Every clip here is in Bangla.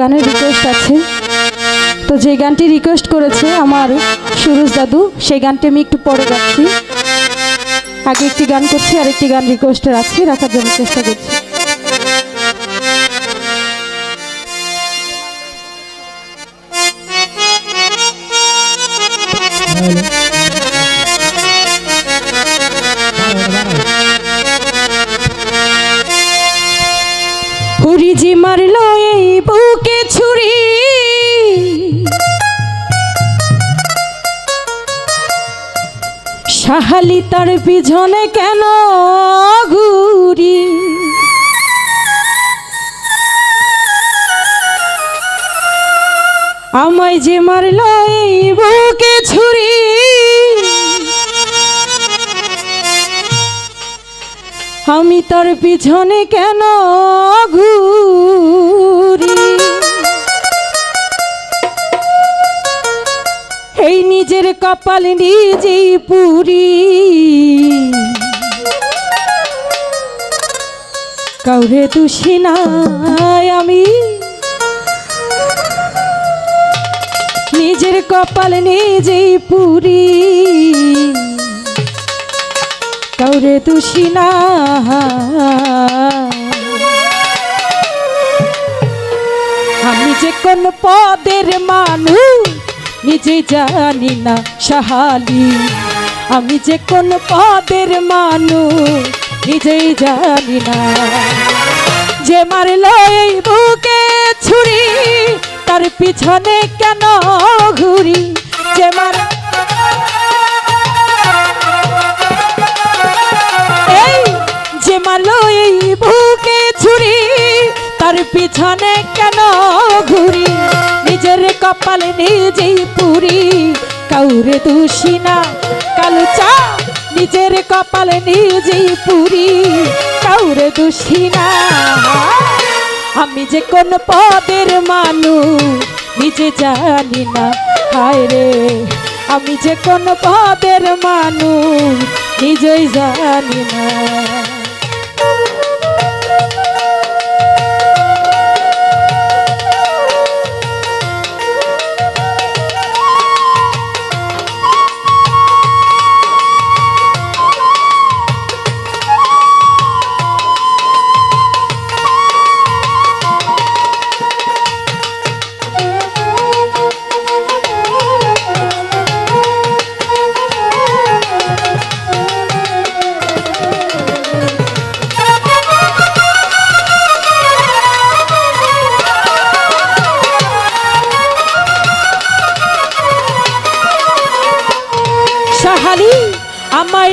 গানের রিকোয়েস্ট আছে। তো যে গানটি রিকোয়েস্ট করেছে আমার সুরজ দাদু, সেই গানটি আমি একটু পরে গাচ্ছি। আগে একটি গান করছি আর একটি গান রিকোয়েস্টের রাখছি, রাখার জন্য চেষ্টা করছি। সাহালি তার পিছনে কেন ঘুরি? আমায় যে মারলো এই বুকে ছুরি। আমি তার পিছনে কেন ঘুরি? কপাল নিজেই পুরি। কাউরে দোষী নাই আমি। নিজের কপাল নিজেই পুরি। কাউরে দোষী না আমি যে কোন পদের মানুষ নিজেই জানি না সাহালি আমি যে কোন পদের মানুষ, নিজেই জানি না। যে মারলো এই বুকে ছুরি, তার পিছনে কেন ঘুরি? যে মার যে এই বুকে ছুরি, তার পিছনে কেন ঘুরি? নিজের কপাল নিজেই পুরি কাউরে দোষী না। কালু চা নিজের কপাল নিজেই পুরি। কাউরে দোষী না। আমি যে কোন পদের মানুষ, নিজে জানি না। হায় রে, আমি যে কোন পদের মানুষ, নিজেই জানি না।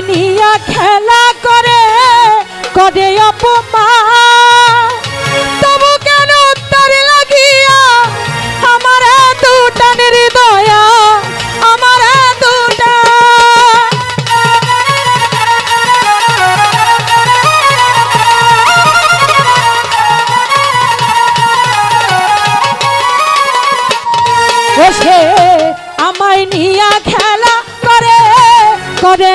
নিয়া খেলা করে করে অপমান। তবু কেন তার লাগিয়া আমার দুটানের দয়া আমার দুটা আমায় নিয়া খেলা করে করে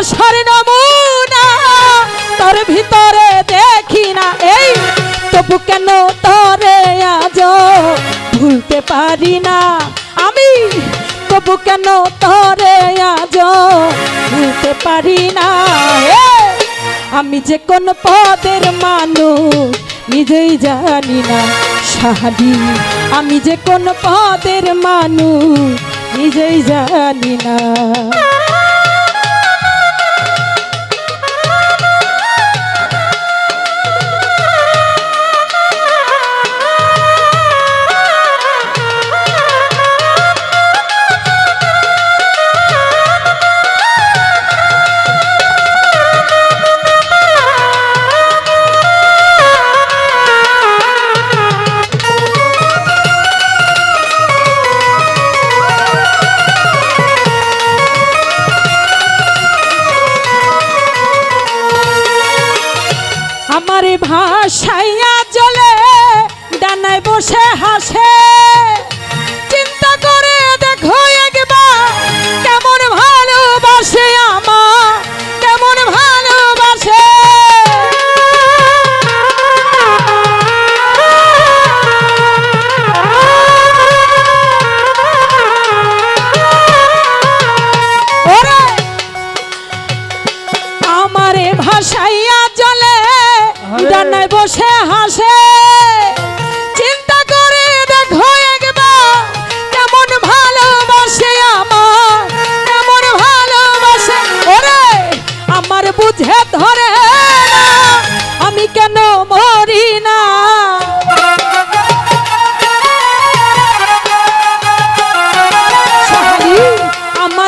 ভালোবাসার নমুনা। তোর ভিতরে দেখি না এই, তবু কেন তোরে আজ ভুলতে পারি না? আমি, তবু কেন তোরে আজ ভুলতে পারি না? আমি যে কোন পদের মানুষ, নিজেই জানি না সাহাদি আমি যে কোন পদের মানুষ, নিজেই জানি না।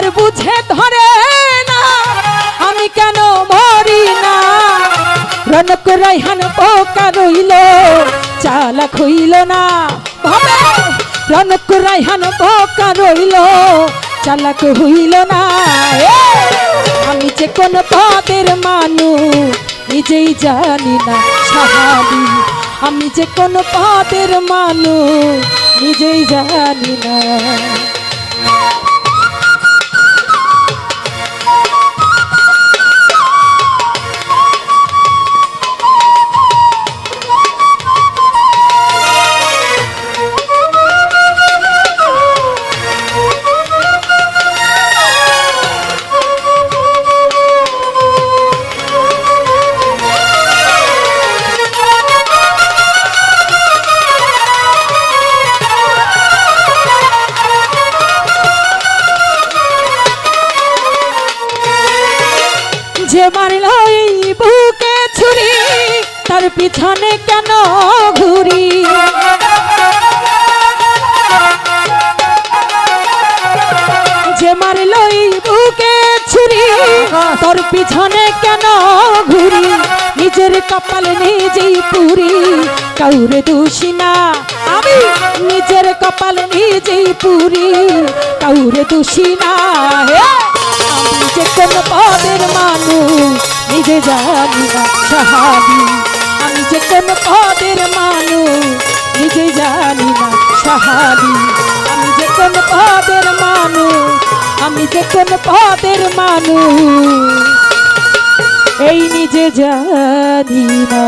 আমার বুঝে ধরে না। আমি কেন মরি না? রনক রাইহান পোকা রইল, চালাক হইল না। রনক রাইহান পোকা রইল, চালাক হইল না। আমি যে কোন পদের মানু নিজেই জানি না সাহালি আমি যে কোন পদের মানু নিজেই জানি না। পিছনে কেন ঘুরি? যে মারল বুকে ছুরি, তোর পিছনে কেন ঘুরি? নিজের কপাল নিজেই পুরি, কাউরে দোষী না। আমি নিজের কপাল নিজেই পুরি, কাউরে দোষী না। আমি যে কোন পদের মানুষ, নিজে জানি না সাহাবি। যে কোন পদের মানুষ নিজে জানি না সাহাবি। আমি যে কোন পদের মানুষ, আমি যে কোন পদের মানুষ। এই নিজে জানি না।